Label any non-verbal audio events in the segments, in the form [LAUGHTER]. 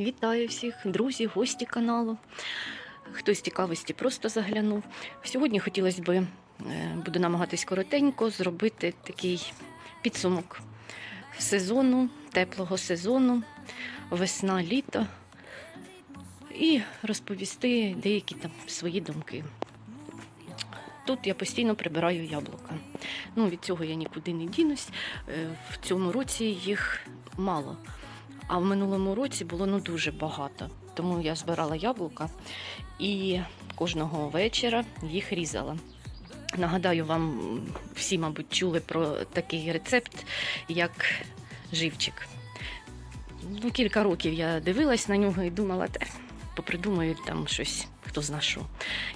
Вітаю всіх, друзі, гості каналу. Хтось цікавості просто заглянув. Сьогодні хотілося б, е, буду намагатись коротенько зробити такий підсумок сезону, теплого сезону, весна, літо і розповісти деякі там свої думки. Тут я постійно прибираю яблука. Ну, від цього я нікуди не дінусь. Е, В цьому році їх мало. А в минулому році було ну дуже багато. Тому я збирала яблука і кожного вечора їх різала. Нагадаю, вам всі, мабуть, чули про такий рецепт, як живчик. Ну, кілька років я дивилась на нього і думала, те, попридумаю там щось, хто зна.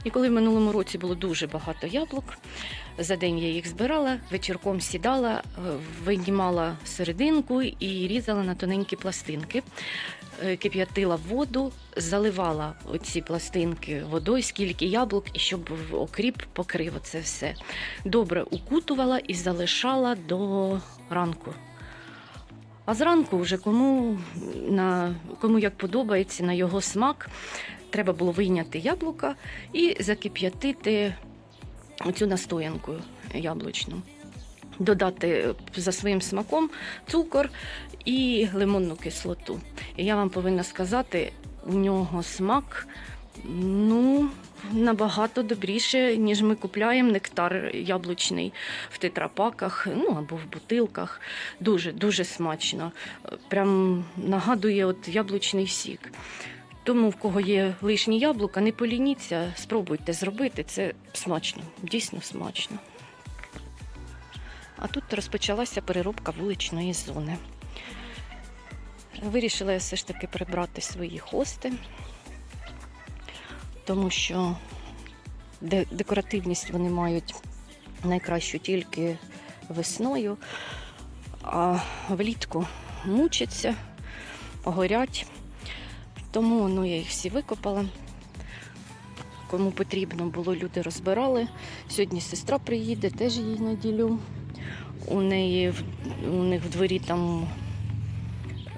І коли в минулому році було дуже багато яблук, за день я їх збирала, вечірком сідала, е, винімала серединку і різала на тоненькі пластинки. Е, Кип'ятила воду, заливала оці пластинки водою, скільки яблук, і щоб окріп покрив це все. Добре укутувала і залишала до ранку. А зранку, вже кому, на, кому як подобається, на його смак, треба було вийняти яблука і закип'ятити оцю настоянку яблучну. Додати за своїм смаком цукор і лимонну кислоту. І я вам повинна сказати, у нього смак ну, набагато добріше, ніж ми купляємо нектар яблучний в тетрапаках, ну або в бутилках. Дуже дуже смачно. Прям нагадує от яблучний сік. Тому, в кого є лишні яблука, не полініться, спробуйте зробити. Це смачно, дійсно смачно. А тут розпочалася переробка вуличної зони. Вирішила я все ж таки прибрати свої хости, тому що декоративність вони мають найкращу тільки весною, а влітку мучаться, горять. Тому ну, я їх всі викопала. Кому потрібно було, люди розбирали. Сьогодні сестра приїде, теж їй наділю. У неї у них в дворі там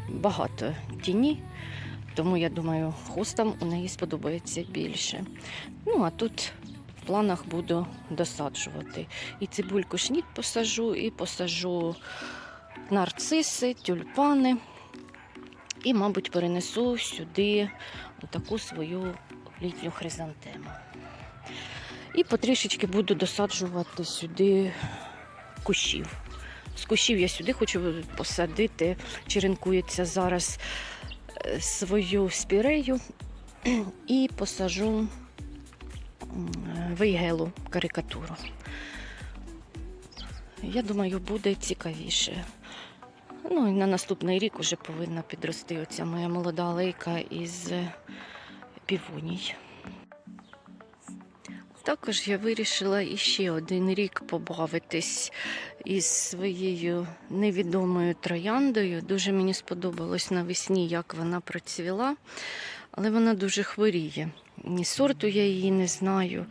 багато тіні, тому я думаю, хостам у неї сподобається більше. Ну, а тут в планах буду досаджувати. І цибульку шніт посажу, і посажу нарциси, тюльпани. І, мабуть, перенесу сюди таку свою літню хризантему. І потрішечки буду досаджувати сюди кущів. З кущів я сюди хочу посадити, черенкується зараз е, свою спірею і посажу м, вейгелу карикатуру. Я думаю, буде цікавіше. Ну і на наступний рік вже повинна підрости оця моя молода алейка із е, півоній. Також я вирішила іще один рік побавитись із своєю невідомою трояндою. Дуже мені сподобалось навесні, як вона процвіла, але вона дуже хворіє. Ні сорту я її не знаю.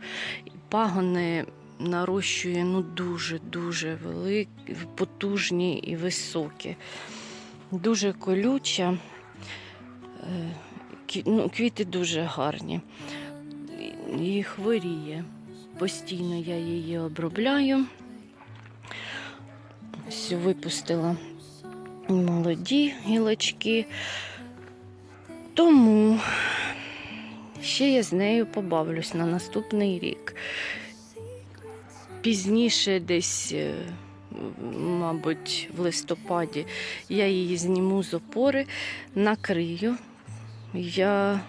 Пагони нарощує ну дуже-дуже великі, потужні і високі. Дуже колюча. Е, Ну, квіти дуже гарні. І- хворіє. Постійно я її обробляю. Ось випустила молоді гілочки. Тому ще я з нею побавлюсь на наступний рік. Пізніше, десь, е, мабуть, в листопаді, я її зніму з опори, накрию. Я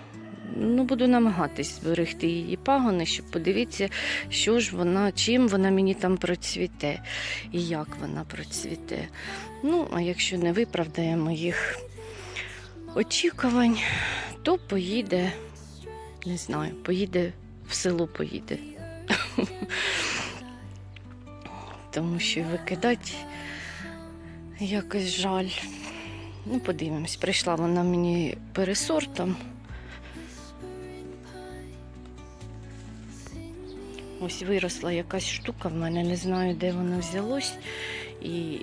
ну, буду намагатись зберегти її пагони, щоб подивитися, що ж вона, чим вона мені там процвіте і як вона процвіте. Ну, а якщо не виправдає моїх очікувань, то поїде, не знаю, поїде в село поїде. [LAUGHS] Тому що викидати якось жаль. Ну, подивимось, прийшла вона мені пересортом. Ось виросла якась штука в мене, не знаю, де воно взялось, і,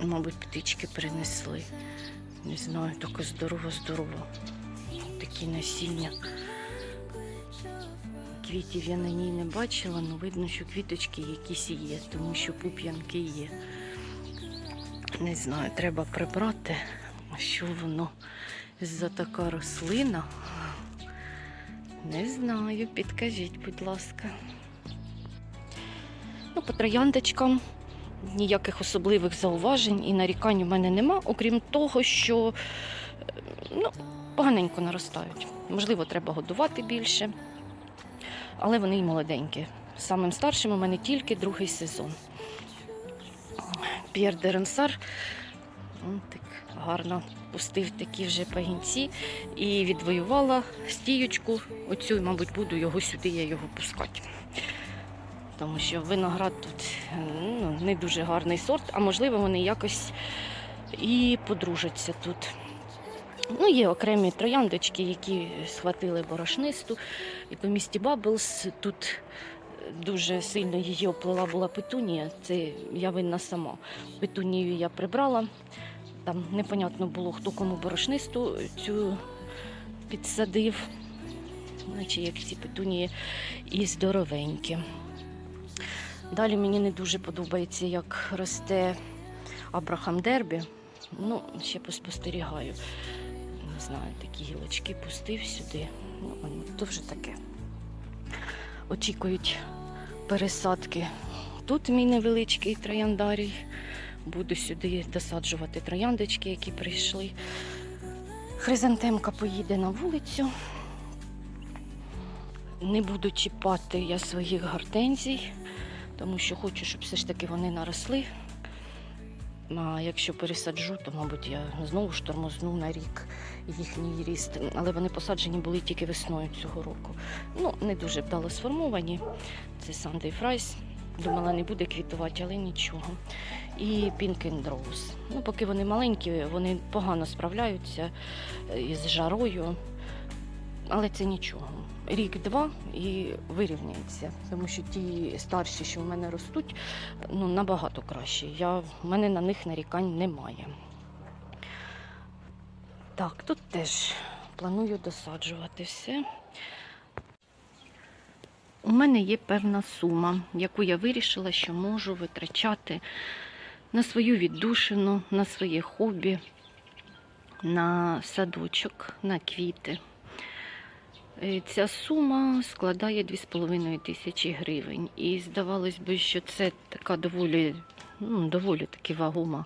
мабуть, птички принесли. Не знаю, тільки здорово-здорово. Такі насіння. Квітів я на ній не бачила, але видно, що квіточки якісь є, тому що пуп'янки є. Не знаю, треба прибрати, що воно за така рослина. Не знаю, підкажіть, будь ласка. Ну, по трояндочкам ніяких особливих зауважень і нарікань у мене нема, окрім того, що е, ну, поганенько наростають. Можливо, треба годувати більше, але вони й молоденькі. Самим старшим у мене тільки другий сезон. П'єр де Ронсар так гарно пустив такі вже пагінці і відвоювала стіючку. Оцю, мабуть, буду його сюди, я його пускати. Тому що виноград тут ну, не дуже гарний сорт, а можливо вони якось і подружаться тут. Ну, є окремі трояндочки, які схватили борошнисту. І по місті Баблс тут дуже сильно її оплила була петунія. Це я винна сама. Петунію я прибрала. Там непонятно було, хто кому борошнисту цю підсадив. Наче як ці петунії і здоровенькі. Далі мені не дуже подобається, як росте Абрахам Дербі. Ну, ще поспостерігаю. Не знаю, такі гілочки пустив сюди. Ну, то вже таке. Очікують пересадки. Тут мій невеличкий трояндарій. Буду сюди досаджувати трояндочки, які прийшли. Хризантемка поїде на вулицю. Не буду чіпати я своїх гортензій, тому що хочу, щоб все ж таки вони наросли. А якщо пересаджу, то, мабуть, я знову ж тормозну на рік їхній ріст. Але вони посаджені були тільки весною цього року. Ну, не дуже вдало сформовані. Це Sunday Fries. Думала, не буде квітувати, але нічого. І Pink Rose. Ну, поки вони маленькі, вони погано справляються е, із жарою. Але це нічого. Рік-два і вирівняється, тому що ті старші, що в мене ростуть, ну набагато краще. Я, в мене на них нарікань немає. Так, тут теж планую досаджувати все. У мене є певна сума, яку я вирішила, що можу витрачати на свою віддушину, на своє хобі, на садочок, на квіти. Е, Ця сума складає 2,5 тисячі гривень. І здавалось би, що це така доволі, ну, доволі таки вагома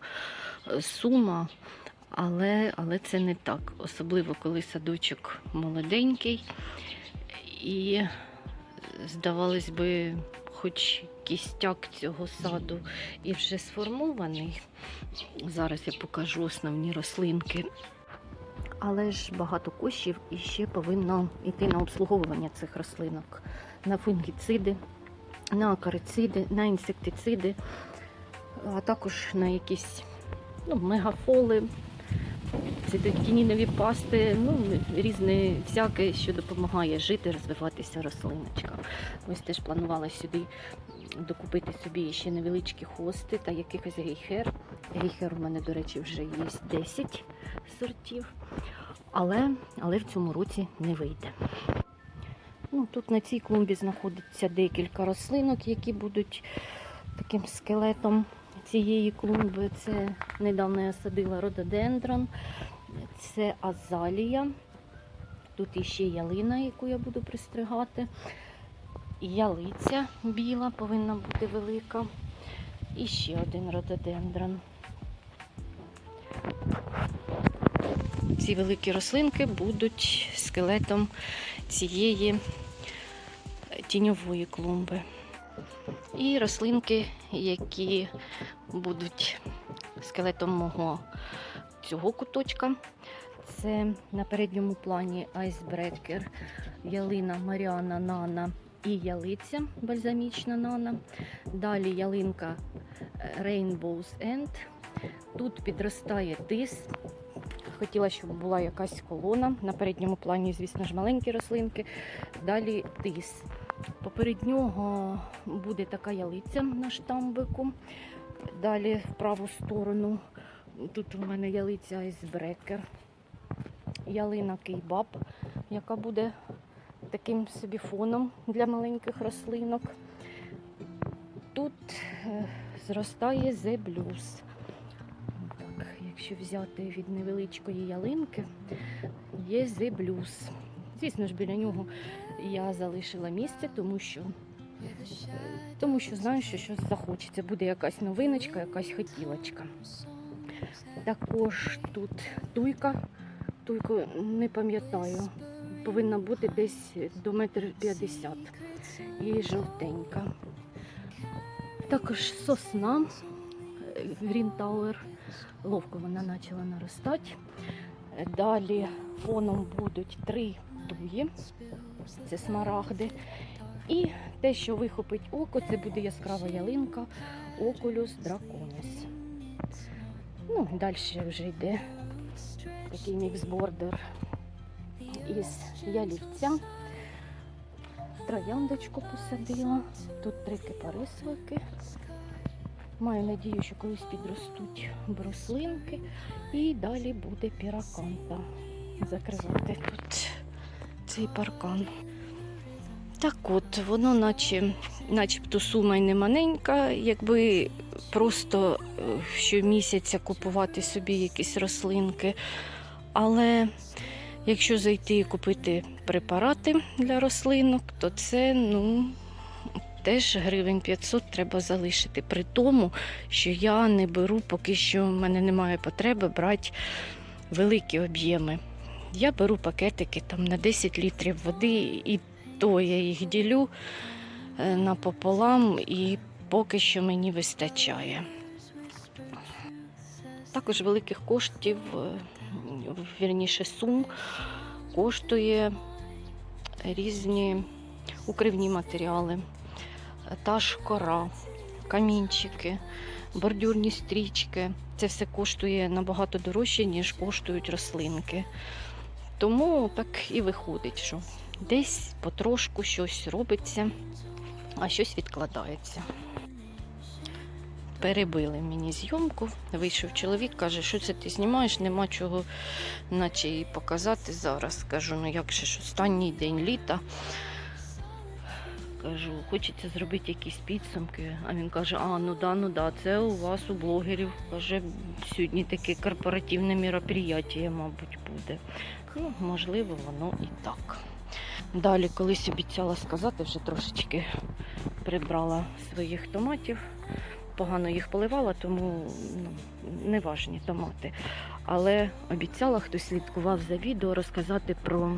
е, сума, але, але це не так. Особливо, коли садочок молоденький. І здавалось би, хоч кістяк цього саду і вже сформований. Зараз я покажу основні рослинки. Але ж багато коштів і ще повинно йти на обслуговування цих рослинок, на фунгіциди, на акарициди, на інсектициди, а також на якісь ну, мегафоли, цитокінінові пасти, ну, різне всяке, що допомагає жити, розвиватися рослиночкам. Ось теж планувала сюди докупити собі ще невеличкі хости та якихось гейхер. Гейхер у мене, до речі, вже є 10 сортів. Але, але в цьому році не вийде. Ну, тут на цій клумбі знаходиться декілька рослинок, які будуть таким скелетом цієї клумби. Це недавно я садила рододендрон, це азалія. Тут іще ялина, яку я буду пристригати. Ялиця біла повинна бути велика. І ще один рододендрон. Ці великі рослинки будуть скелетом цієї тіньової клумби. І рослинки, які будуть скелетом мого цього куточка. Це на передньому плані айсбрекер, ялина Маріана Нана і ялиця бальзамічна Нана. Далі ялинка е, Rainbow's End. Тут підростає тис. Хотіла, щоб була якась колона. На передньому плані, звісно ж, маленькі рослинки. Далі тис. Поперед нього буде така ялиця на штамбику. Далі в праву сторону Тут у мене ялиця айсбрекер, ялина кейбаб, яка буде таким собі фоном для маленьких рослинок. Тут е, зростає зеблюз. Так, якщо взяти від невеличкої ялинки, є зеблюз. Звісно ж, біля нього я залишила місце, тому що, тому що знаю, що щось захочеться. Буде якась новиночка, якась хотілочка. Також тут туйка. Туйку не пам'ятаю. Повинна бути десь до метр п'ятдесят. І жовтенька. Також сосна Green Tower. Ловко вона почала наростати. Далі фоном будуть три туї. Це смарагди. І те, що вихопить око, це буде яскрава ялинка Oculus Draconis. Ну, далі вже йде такий міксбордер із ялівця. Трояндочку посадила. Тут три кипарисовики. Маю надію, що колись підростуть бруслинки. І далі буде піраканта. Закривати тут цей паркан. Так от, воно наче, начебто сума й не маленька, якби просто е, щомісяця купувати собі якісь рослинки. Але якщо зайти і купити препарати для рослинок, то це ну, теж гривень 500 треба залишити. При тому, що я не беру, поки що в мене немає потреби брати великі об'єми. Я беру пакетики там на 10 літрів води, і то я їх ділю е, напополам, і поки що мені вистачає. Також великих коштів, е, вірніше сум, коштує різні укривні матеріали, та ж кора, камінчики, бордюрні стрічки. Це все коштує набагато дорожче, ніж коштують рослинки. Тому так і виходить, що десь потрошку щось робиться, а щось відкладається. Перебили мені зйомку. Вийшов чоловік, каже, що це ти знімаєш, нема чого наче показати зараз. Кажу, ну як же ж останній день літа. Кажу, хочеться зробити якісь підсумки. А він каже: А, ну да, ну да, це у вас у блогерів. Каже, сьогодні таке корпоративне мероприятие, мабуть, буде. Ну, можливо, воно і так. Далі колись обіцяла сказати, вже трошечки прибрала своїх томатів. Погано їх поливала, тому ну, неважні томати. Але обіцяла, хто слідкував за відео, розказати про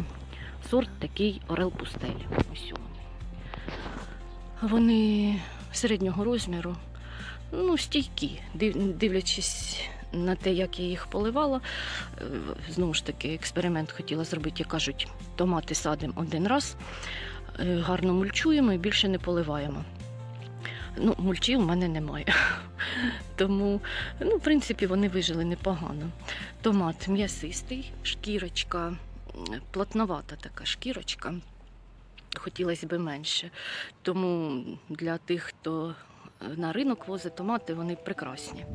сорт такий Орел Пустелі. Ось вони. Середнього розміру, ну, стійкі, дивлячись на те, як я їх поливала. Е, Знову ж таки, експеримент хотіла зробити, як кажуть, томати садимо один раз, е, гарно мульчуємо і більше не поливаємо. Ну, мульчі у мене немає. [LAUGHS] Тому, ну, в принципі, вони вижили непогано. Томат м'ясистий, шкірочка, плотновата така шкірочка. Хотілося б менше. Тому для тих, хто е, на ринок возить томати, вони прекрасні.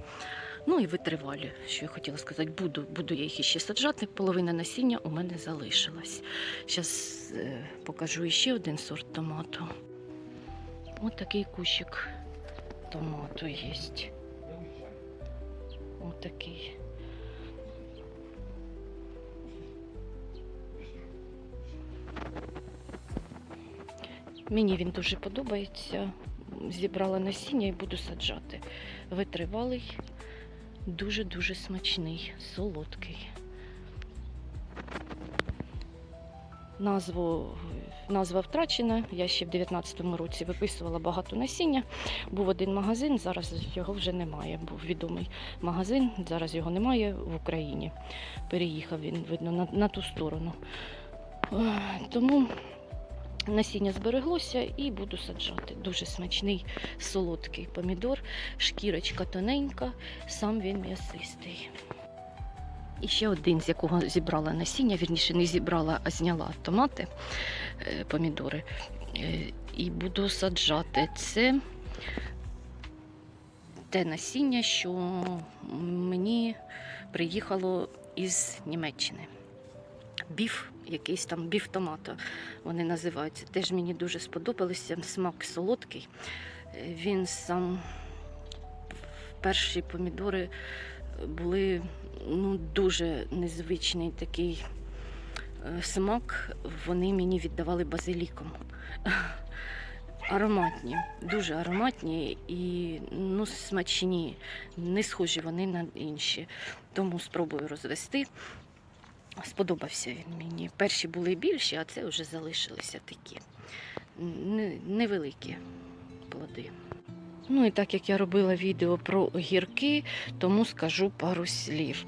Ну і витривалі, що я хотіла сказати, буду, буду я їх іще саджати. Половина насіння у мене залишилась. Зараз покажу іще один сорт томату. Ось такий кущик томату є. Ось такий. Мені він дуже подобається. Зібрала насіння і буду саджати. Витривалий, дуже-дуже смачний, солодкий. Назву, назва втрачена. Я ще в 19-му році виписувала багато насіння. Був один магазин, зараз його вже немає. Був відомий магазин, зараз його немає в Україні. Переїхав він, видно, на, на ту сторону. Тому насіння збереглося і буду саджати. Дуже смачний солодкий помідор, шкірочка тоненька, сам він м'ясистий. І ще один, з якого зібрала насіння, вірніше не зібрала, а зняла томати, е, помідори. Е, І буду саджати. Це те насіння, що мені приїхало із Німеччини. Біф, якийсь там біф томато вони називаються. Теж мені дуже сподобалося. Смак солодкий. Е, Він сам перші помідори були ну, дуже незвичний такий е, смак. Вони мені віддавали базиліком. [LAUGHS] Ароматні, дуже ароматні і ну, смачні, не схожі вони на інші. Тому спробую розвести. Сподобався він мені. Перші були більші, а це вже залишилися такі невеликі плоди. Ну і так як я робила відео про огірки, тому скажу пару слів.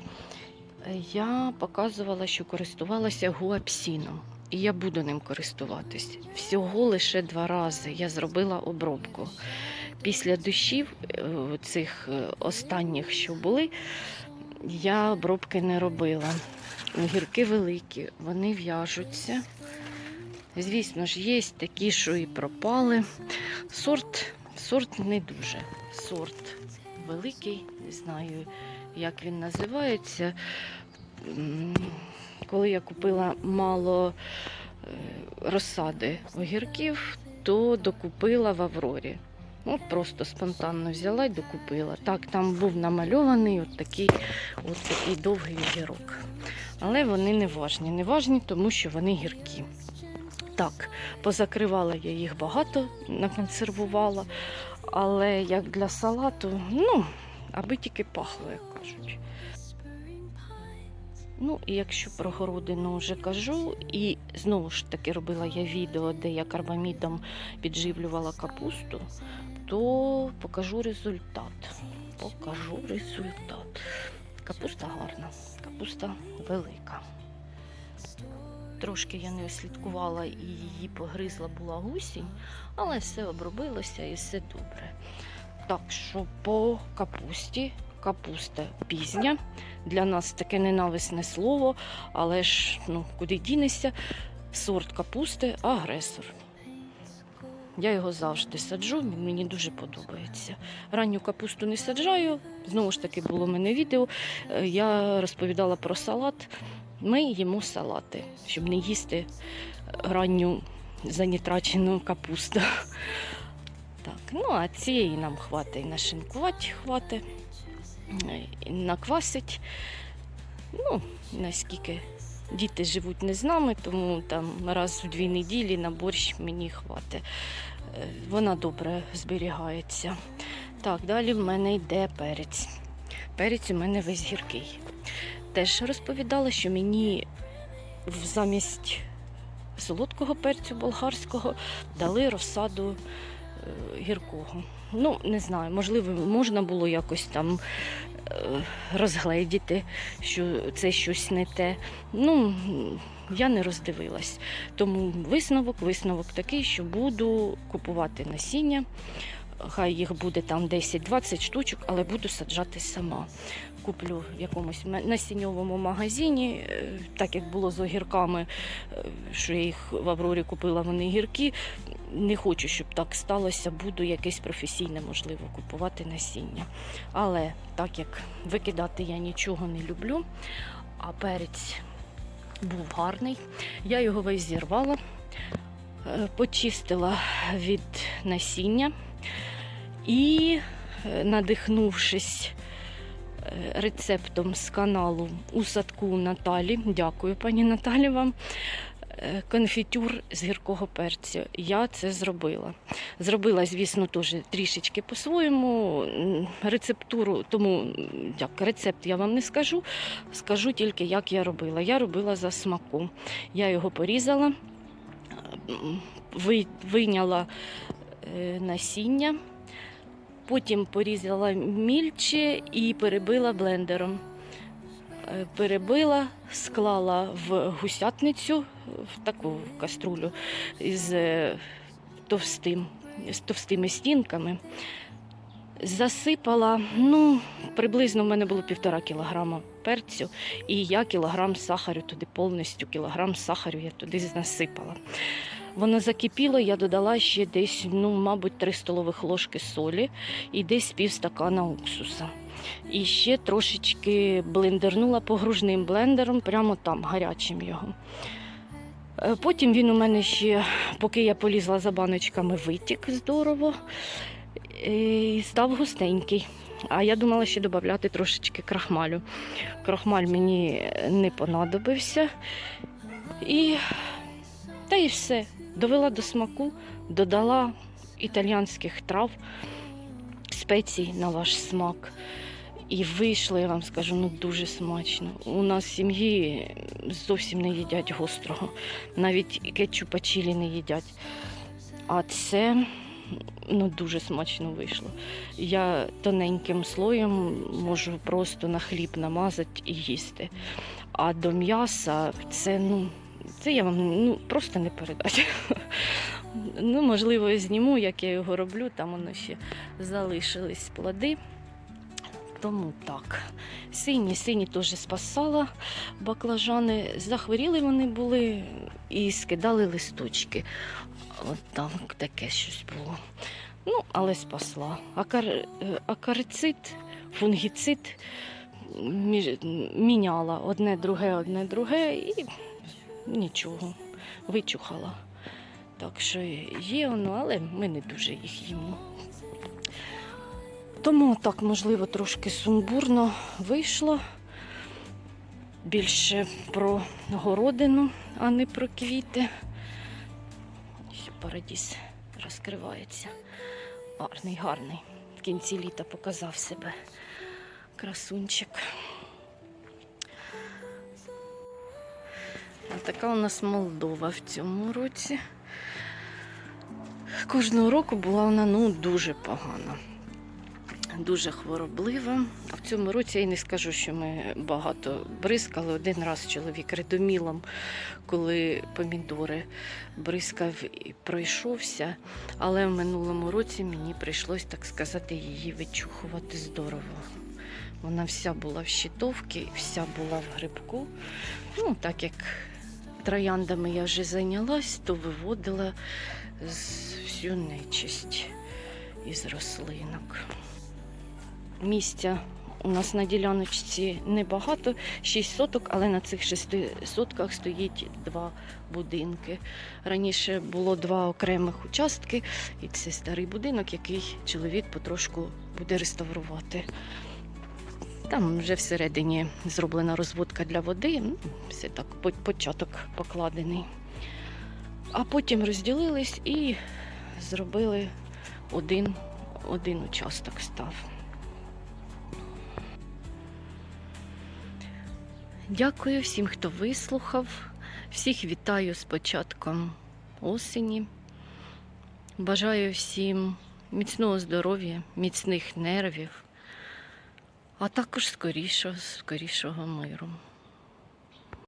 Я показувала, що користувалася гуапсіном. І я буду ним користуватись. Всього лише два рази я зробила обробку. Після дощів е, цих е, останніх, що були, я обробки не робила. Огірки великі, вони в'яжуться. Звісно ж, є такі, що і пропали. Сорт, сорт не дуже. Сорт великий, не знаю, як він називається. Коли я купила мало е, розсади огірків, то докупила в Аврорі. От просто спонтанно взяла і докупила. Так, там був намальований от такий, от такий довгий огірок. Але вони не важні. Не важні, тому що вони гіркі. Так, позакривала я їх багато, наконсервувала. Але як для салату, ну, аби тільки пахло, як кажуть. Ну, і якщо про городину вже кажу, і знову ж таки робила я відео, де я карбамідом підживлювала капусту, то покажу результат. Покажу результат. Капуста гарна, капуста велика. Трошки я не ослідкувала і її погризла була гусінь, але все обробилося і все добре. Так що по капусті, капуста пізня. Для нас таке ненависне слово, але ж ну, куди дінешся, сорт капусти агресор. Я його завжди саджу, він мені дуже подобається. Ранню капусту не саджаю. Знову ж таки, було в мене відео. е, Я розповідала про салат. Ми їмо салати, щоб не їсти ранню занітрачену капусту. Так, ну а цієї нам хватить нашинкувати, хватить, е, наквасить. Ну, наскільки діти живуть не з нами, тому там раз в дві неділі на борщ мені хватить. Вона добре зберігається. Так, далі в мене йде перець. Перець у мене весь гіркий. Теж розповідала, що мені замість солодкого перцю болгарського дали розсаду е, гіркого. Ну, не знаю, можливо, можна було якось там е, розгледіти, що це щось не те. Ну, я не роздивилась. Тому висновок, висновок такий, що буду купувати насіння. Хай їх буде там 10-20 штучок, але буду саджати сама. Куплю в якомусь насінньовому магазині, е, так як було з огірками, е, що я їх в Аврорі купила, вони гіркі. Не хочу, щоб так сталося. Буду якесь професійне, можливо, купувати насіння. Але так як викидати я нічого не люблю, а перець був гарний, я його весь зірвала, е, почистила від насіння і, е, надихнувшись е, рецептом з каналу у садку Наталі, дякую, пані Наталі вам. е, Конфітюр з гіркого перцю. Я це зробила. Зробила, звісно, теж трішечки по-своєму. Рецептуру, тому як рецепт я вам не скажу. Скажу тільки, як я робила. Я робила за смаком. Я його порізала, вийняла насіння, потім порізала мільче і перебила блендером. Е, Перебила, склала в гусятницю, в таку каструлю із е, товстим, з товстими стінками. Засипала, ну, приблизно в мене було півтора кілограма перцю, і я кілограм сахарю туди повністю, кілограм сахарю я туди насипала. Воно закипіло, я додала ще десь, ну, мабуть, 3 столових ложки солі і десь пів стакана уксуса. І ще трошечки блендернула погружним блендером, прямо там, гарячим його. Е, Потім він у мене ще, поки я полізла за баночками, витік здорово е, і став густенький. А я думала ще додати трошечки крахмалю. Крахмаль мені не понадобився. І та і все. Довела до смаку, додала італіянських трав, спецій на ваш смак. І вийшло, я вам скажу, ну дуже смачно. У нас в сім'ї зовсім не їдять гострого. Навіть кетчупа чилі не їдять. А це ну, дуже смачно вийшло. Я тоненьким слоєм можу просто на хліб намазати і їсти. А до м'яса це, ну, це я вам ну, просто не передати. Ну, можливо, зніму, як я його роблю, там воно ще залишились плоди. Тому так. Сині, сині теж спасала баклажани. Захворіли вони були і скидали листочки. От там таке щось було. Ну, але спасла. Акар... е, Акарицид, фунгіцид міняла одне друге, одне друге і нічого, вичухала. Так що є воно, але ми не дуже їх їмо. Тому так, можливо, трошки сумбурно вийшло. Більше про городину, а не про квіти. Парадіс розкривається. Гарний, гарний. В кінці літа показав себе. Красунчик. Така у нас Молдова в цьому році. Кожного року була вона ну, дуже погана дуже хвороблива. В цьому році я не скажу, що ми багато бризкали. Один раз чоловік редомілом, коли помідори бризкав і пройшовся. Але в минулому році мені прийшлось, так сказати, її вичухувати здорово. Вона вся була в щитовці, вся була в грибку. Ну, так як трояндами я вже зайнялась, то виводила всю нечисть із рослинок. Місця у нас на діляночці небагато, 6 соток, але на цих 6 сотках стоїть два будинки. Раніше було два окремих участки, і це старий будинок, який чоловік потрошку буде реставрувати. Там вже всередині зроблена розводка для води, ну, все так, початок покладений. А потім розділились і зробили один, один участок став. Дякую всім, хто вислухав. Всіх вітаю з початком осені. Бажаю всім міцного здоров'я, міцних нервів, а також скорішого, скорішого миру.